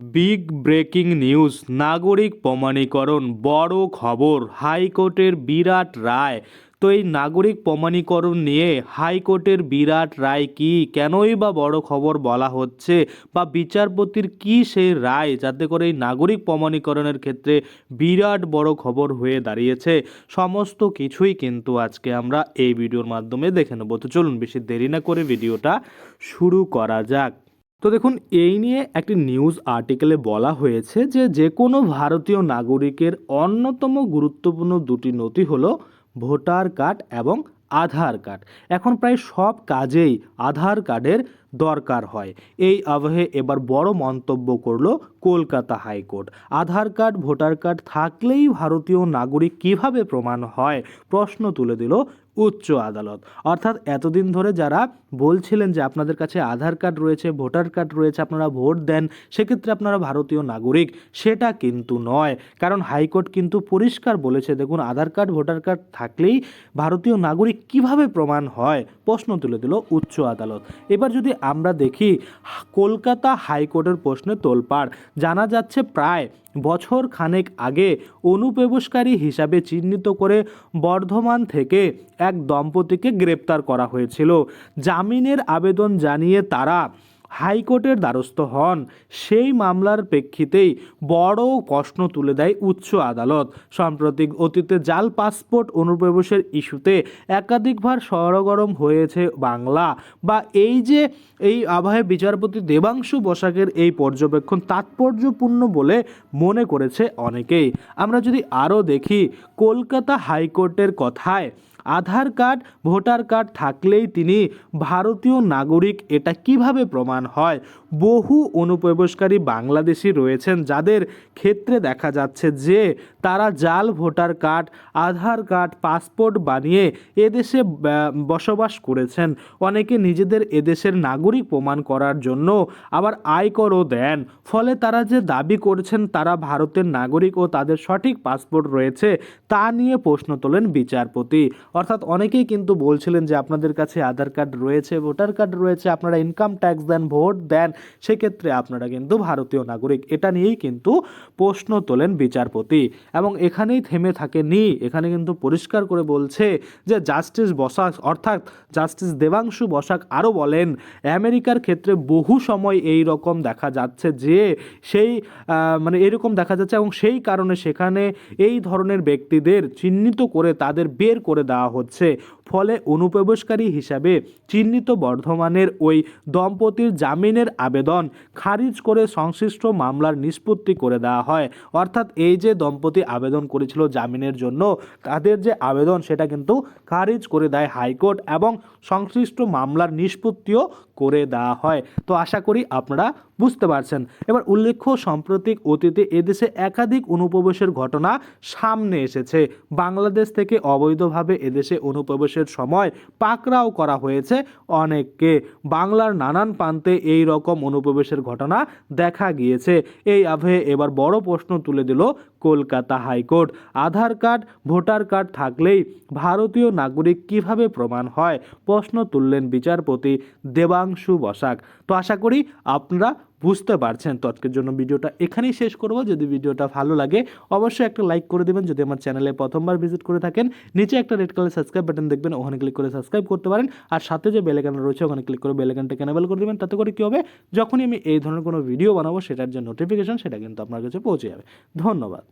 Big breaking news, নাগরিক প্রমাণীকরণ, বড় খবর, হাইকোর্টের বিরাট রায়। তো এই নাগরিক প্রমাণীকরণ নিয়ে হাইকোর্টের বিরাট রায় কি? কেনই বা বড় খবর বলা হচ্ছে? বা বিচারপতির কি সেই রায়? যাতে করে এই নাগরিক প্রমাণীকরণের ক্ষেত্রে বিরাট বড় খবর হয়ে দাঁড়িয়েছে। সমস্ত কিছুই কিন্তু আজকে আমরা এই ভিডিওর মাধ্যমে দেখে নেব। তো চলুন, বেশি দেরি না করে ভিডিওটা শুরু করা যাক। তো দেখুন, এই নিয়ে একটি নিউজ আর্টিকেলে বলা হয়েছে যে যে কোনো ভারতীয় নাগরিকের অন্যতম গুরুত্বপূর্ণ দুটি নথি হলো ভোটার কার্ড এবং আধার কার্ড। এখন প্রায় সব কাজেই আধার কার্ডের দরকার হয়। এই আবহে এবার বড় মন্তব্য করল Kolkata high court. Aadhaar card, voter card থাকলেই ভারতীয় নাগরিক কীভাবে প্রমাণ হয়? প্রশ্ন তুলে দিল উচ্চ আদালত। অর্থাৎ এতদিন ধরে যারা বলছিলেন যে আপনাদের কাছে আধার কার্ড রয়েছে, ভোটার কার্ড রয়েছে, আপনারা ভোট দেন, সেক্ষেত্রে আপনারা ভারতীয় নাগরিক। সেটা কিন্তু নয়। কারণ হাইকোর্ট কিন্তু পরিষ্কার বলেছে, দেখুন, আধার কার্ড, ভোটার কার্ড থাকলেই ভারতীয় নাগরিক কীভাবে প্রমাণ হয়? প্রশ্ন তুলে দিল উচ্চ আদালত। এবার যদি আমরা দেখি, কলকাতা হাইকোর্টের প্রশ্নে তোলপাড়। জানা যাচ্ছে প্রায় বছর খানেক আগে অনুপ্রবেশকারী হিসাবে চিহ্নিত করে বর্ধমান থেকে এক দম্পতিকে গ্রেপ্তার করা হয়েছিল। জামিনের আবেদন জানিয়ে তারা হাইকোর্টের দ্বারস্থ হন। সেই মামলার প্রেক্ষিতেই বড় প্রশ্ন তুলে দেয় উচ্চ আদালত। সাম্প্রতিক অতীতে জাল পাসপোর্ট অনুপ্রবেশের ইস্যুতে একাধিকবার সরগরম হয়েছে বাংলা। বা এই যে এই আবহে বিচারপতি দেবাংশু বসাকের এই পর্যবেক্ষণ তাৎপর্যপূর্ণ বলে মনে করেছে অনেকেই। আমরা যদি আরও দেখি, কলকাতা হাইকোর্টের কথায় আধার কার্ড, ভোটার কার্ড থাকলেই তিনি ভারতীয় নাগরিক। এটা কীভাবে প্রমাণ হয়? বহু অনুপ্রবেশকারী বাংলাদেশি রয়েছেন যাদের ক্ষেত্রে দেখা যাচ্ছে যে তারা জাল, voter card, Aadhaar card, passport বানিয়ে এদেশে বসবাস করেছেন। অনেকে নিজেদের এদেশের নাগরিক প্রমাণ করার জন্য আবার আয়করও দেন। ফলে তারা যে দাবি করছেন তারা ভারতের নাগরিক ও তাদের সঠিক পাসপোর্ট রয়েছে তা নিয়ে প্রশ্ন তোলেন বিচারপতি। অর্থাৎ অনেকেই কিন্তু বলছিলেন যে আপনাদের কাছে আধার কার্ড রয়েছে, ভোটার কার্ড রয়েছে, আপনারা ইনকাম ট্যাক্স দেন, ভোট দেন, সেক্ষেত্রে আপনারা কিন্তু ভারতীয় নাগরিক। এটা নিয়েই কিন্তু প্রশ্ন তোলেন বিচারপতি। এবং এখানেই থেমে থাকেনি। এখানে কিন্তু পরিষ্কার করে বলছে যে জাস্টিস বসাক, অর্থাৎ জাস্টিস দেবাংশু বসাক আরও বলেন, আমেরিকার ক্ষেত্রে বহু সময় এই রকম দেখা যাচ্ছে যে সেই মানে এরকম দেখা যাচ্ছে এবং সেই কারণে সেখানে এই ধরনের ব্যক্তিদের চিহ্নিত করে তাদের বের করে দেওয়া হচ্ছে। ফলে অনুপ্রবেশকারী হিসাবে চিহ্নিত বর্ধমানের ওই দম্পতির জামিনের আবেদন খারিজ করে সংশ্লিষ্ট মামলার নিষ্পত্তি করে দেওয়া হয়। অর্থাৎ এই যে দম্পতি আবেদন করেছিল জামিনের জন্য, তাদের যে আবেদন সেটা কিন্তু খারিজ করে দেয় হাইকোর্ট এবং সংশ্লিষ্ট মামলার নিষ্পত্তিও করে দেওয়া হয়। তো আশা করি আপনারা বুঝতে পারছেন। এবার উল্লেখ্য, সাম্প্রতিক অতীতে এদেশে একাধিক অনুপ্রবেশের ঘটনা সামনে এসেছে। বাংলাদেশ থেকে অবৈধভাবে এদেশে অনুপ্রবেশের সময় পাকড়াও করা হয়েছে অনেককে। বাংলার নানান প্রান্তে এই রকম অনুপ্রবেশের ঘটনা দেখা গিয়েছে। এই আভে এবার বড় প্রশ্ন তুলে দিল Kolkata high court. Aadhaar card, voter card থাকলেই ভারতীয় নাগরিক কীভাবে প্রমাণ হয়? প্রশ্ন তুললেন বিচারপতি দেবাংশু বসাক। তো আশা করি আপনারা বুঝতে পারছেন তো আজকের জন্য ভিডিওটা। এখানেই শেষ করব। যদি ভিডিওটা ভালো লাগে, অবশ্যই একটা লাইক করে দেবেন। যদি আমার চ্যানেলে প্রথমবার ভিজিট করে থাকেন, নিচে একটা রেড কালার সাবস্ক্রাইব বাটন দেখবেন, ওখানে ক্লিক করে সাবস্ক্রাইব করতে পারেন। আর সাথে যে বেলেকান রয়েছে, ওখানে ক্লিক করে বেলেকানটাকে এনেবেল করে দেবেন। তাতে করে কী হবে? যখনই আমি এই ধরনের কোনো ভিডিও বানাবো, সেটার যে নোটিফিকেশন সেটা কিন্তু আপনার কাছে পৌঁছে যাবে। ধন্যবাদ।